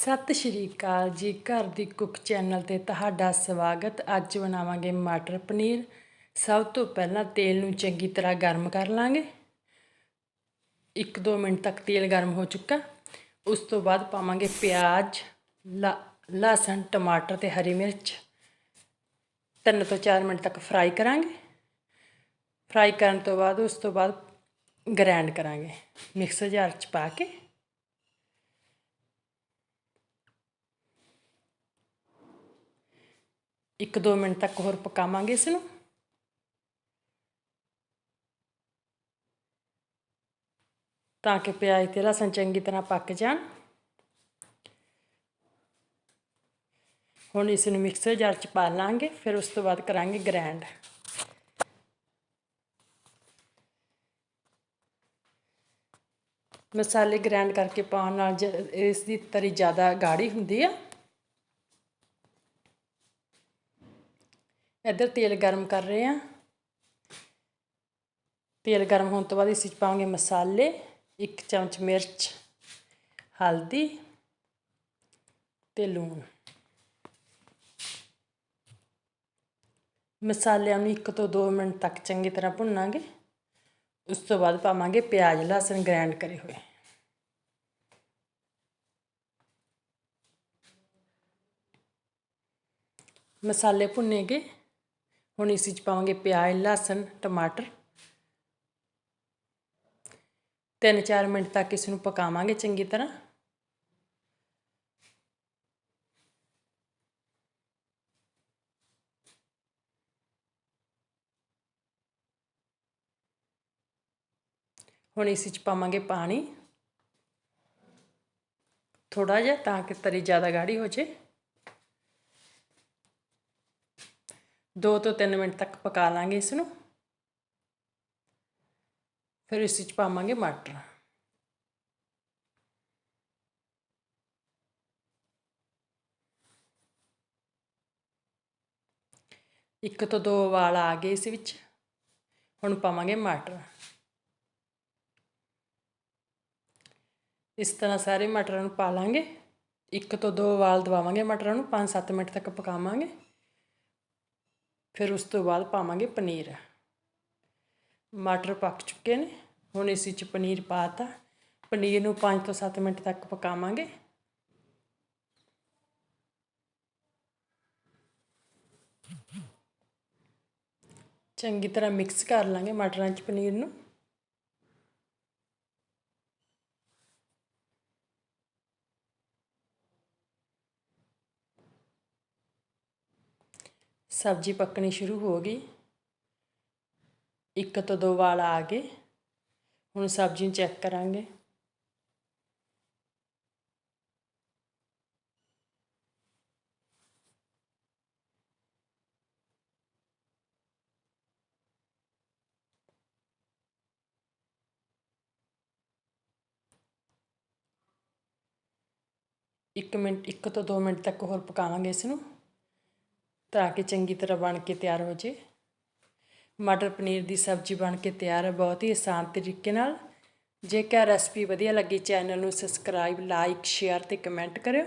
ਸਤਿ ਸ਼੍ਰੀ ਅਕਾਲ ਜੀ, ਘਰ ਦੀ ਕੁੱਕ ਚੈਨਲ ਤੇ ਤੁਹਾਡਾ ਸਵਾਗਤ। ਅੱਜ ਬਣਾਵਾਂਗੇ ਮਟਰ ਪਨੀਰ। ਸਭ ਤੋਂ ਪਹਿਲਾਂ ਤੇਲ ਨੂੰ ਚੰਗੀ ਤਰ੍ਹਾਂ ਗਰਮ ਕਰ ਲਾਂਗੇ। 1-2 ਮਿੰਟ ਤੱਕ ਤੇਲ ਗਰਮ ਹੋ ਚੁੱਕਾ। ਉਸ ਤੋਂ ਬਾਅਦ ਪਾਵਾਂਗੇ ਪਿਆਜ਼ ਲਸਣ, ਟਮਾਟਰ ਤੇ ਹਰੀ ਮਿਰਚ। 3 ਤੋਂ 4 ਮਿੰਟ ਤੱਕ ਫਰਾਈ ਕਰਾਂਗੇ। ਫਰਾਈ ਕਰਨ ਤੋਂ ਬਾਅਦ, ਉਸ ਤੋਂ ਬਾਅਦ ਗ੍ਰਾਈਂਡ ਕਰਾਂਗੇ। ਮਿਕਸਰ ਜਾਰ ਚ ਪਾ ਕੇ। ਇੱਕ ਦੋ ਮਿੰਟ ਤੱਕ ਹੋਰ ਪਕਾਵਾਂਗੇ ਇਸ ਨੂੰ ਤਾਂ ਕਿ ਪਿਆਜ਼ ਤੇ ਲਸਣ ਚੰਗੀ ਤਰ੍ਹਾਂ ਪੱਕ ਜਾਣ। ਹੁਣ ਇਸ ਨੂੰ ਮਿਕਸਰ ਜਾਰ ਚ ਪਾ ਲਾਂਗੇ, ਫਿਰ ਉਸ ਤੋਂ ਬਾਅਦ ਕਰਾਂਗੇ ਗ੍ਰੈਂਡ। ਮਸਾਲੇ ਗ੍ਰੈਂਡ ਕਰਕੇ ਪਾਉਣ ਨਾਲ ਇਸ ਦੀ ਤਰੀ ਜ਼ਿਆਦਾ ਗਾੜੀ ਹੁੰਦੀ ਆ। ਇੱਧਰ ਤੇਲ ਗਰਮ ਕਰ ਰਹੇ ਆ ਤੇਲ ਗਰਮ ਹੋਣ ਤੋਂ ਬਾਅਦ ਇਸ ਵਿੱਚ ਪਾਵਾਂਗੇ ਮਸਾਲੇ, ਇੱਕ ਚਮਚ ਮਿਰਚ, ਹਲਦੀ ਤੇ ਲੂਣ। ਮਸਾਲਿਆਂ ਨੂੰ 1 ਤੋਂ 2 ਮਿੰਟ ਤੱਕ ਚੰਗੀ ਤਰ੍ਹਾਂ ਭੁੰਨਾਂਗੇ। ਉਸ ਤੋਂ ਬਾਅਦ ਪਾਵਾਂਗੇ ਪਿਆਜ਼ ਲਸਣ ਗ੍ਰਾਈਂਡ ਕਰੇ ਹੋਏ। ਮਸਾਲੇ ਭੁੰਨੇਗੇ ਹੁਣ ਇਸ ਵਿੱਚ ਪਾਵਾਂਗੇ ਪਿਆਜ਼, ਲਸਣ, ਟਮਾਟਰ। 3-4 ਮਿੰਟ ਤੱਕ ਇਸ ਨੂੰ ਪਕਾਵਾਂਗੇ ਚੰਗੀ ਤਰ੍ਹਾਂ। ਹੁਣ ਇਸ ਵਿੱਚ ਪਾਵਾਂਗੇ ਪਾਣੀ। ਥੋੜਾ ਜਿਹਾ ਤਾਂ ਕਿ ਤਰੀ ਜ਼ਿਆਦਾ ਗਾੜੀ ਹੋ ਜੇ 2 ਤੋਂ 3 ਮਿੰਟ ਤੱਕ ਪਕਾ ਲਾਂਗੇ ਇਸ ਨੂੰ ਫਿਰ ਇਸ ਵਿੱਚ ਪਾਵਾਂਗੇ ਮਟਰ। ਇੱਕ ਤੋਂ ਦੋ ਵਾਲ ਆ ਗਏ ਇਸ ਵਿੱਚ। ਹੁਣ ਪਾਵਾਂਗੇ ਮਟਰ। ਇਸ ਤਰ੍ਹਾਂ ਸਾਰੇ ਮਟਰਾਂ ਨੂੰ ਪਾ ਲਾਂਗੇ। ਇੱਕ ਤੋਂ ਦੋ ਵਾਲ ਦਵਾਵਾਂਗੇ ਮਟਰਾਂ ਨੂੰ। 5-7 ਮਿੰਟ ਤੱਕ ਪਕਾਵਾਂਗੇ। ਫਿਰ ਉਸ ਤੋਂ ਬਾਅਦ ਪਾਵਾਂਗੇ ਪਨੀਰ। ਮਟਰ ਪੱਕ ਚੁੱਕੇ ਨੇ, ਹੁਣ ਇਸ ਵਿੱਚ ਪਨੀਰ ਪਾਤਾ ਪਨੀਰ ਨੂੰ 5 ਤੋਂ 7 ਮਿੰਟ ਤੱਕ ਪਕਾਵਾਂਗੇ। ਚੰਗੀ ਤਰ੍ਹਾਂ ਮਿਕਸ ਕਰ ਲਾਂਗੇ ਮਟਰਾਂ 'ਚ ਪਨੀਰ ਨੂੰ। ਸਬਜ਼ੀ ਪੱਕਣੀ ਸ਼ੁਰੂ ਹੋ ਗਈ। ਇੱਕ ਤੋਂ ਦੋ ਵਾਲ ਆ ਗਏ। ਹੁਣ ਸਬਜ਼ੀ ਨੂੰ ਚੈੱਕ ਕਰਾਂਗੇ। ਇੱਕ ਮਿੰਟ, ਇੱਕ ਤੋਂ ਦੋ ਮਿੰਟ ਤੱਕ ਹੋਰ ਪਕਾਵਾਂਗੇ ਇਸ ਨੂੰ। ਤਾਂ ਕਿ ਚੰਗੀ ਤਰ੍ਹਾਂ ਬਣ ਕੇ ਤਿਆਰ ਹੋ ਜੇ। ਮਟਰ ਪਨੀਰ ਦੀ ਸਬਜ਼ੀ ਬਣ ਕੇ ਤਿਆਰ ਹੈ ਬਹੁਤ ਹੀ ਆਸਾਨ ਤਰੀਕੇ ਨਾਲ। ਜੇਕਰ ਰੈਸਪੀ ਵਧੀਆ ਲੱਗੀ, ਚੈਨਲ ਨੂੰ ਸਬਸਕ੍ਰਾਈਬ, ਲਾਈਕ, ਸ਼ੇਅਰ ਤੇ ਕਮੈਂਟ ਕਰਿਓ।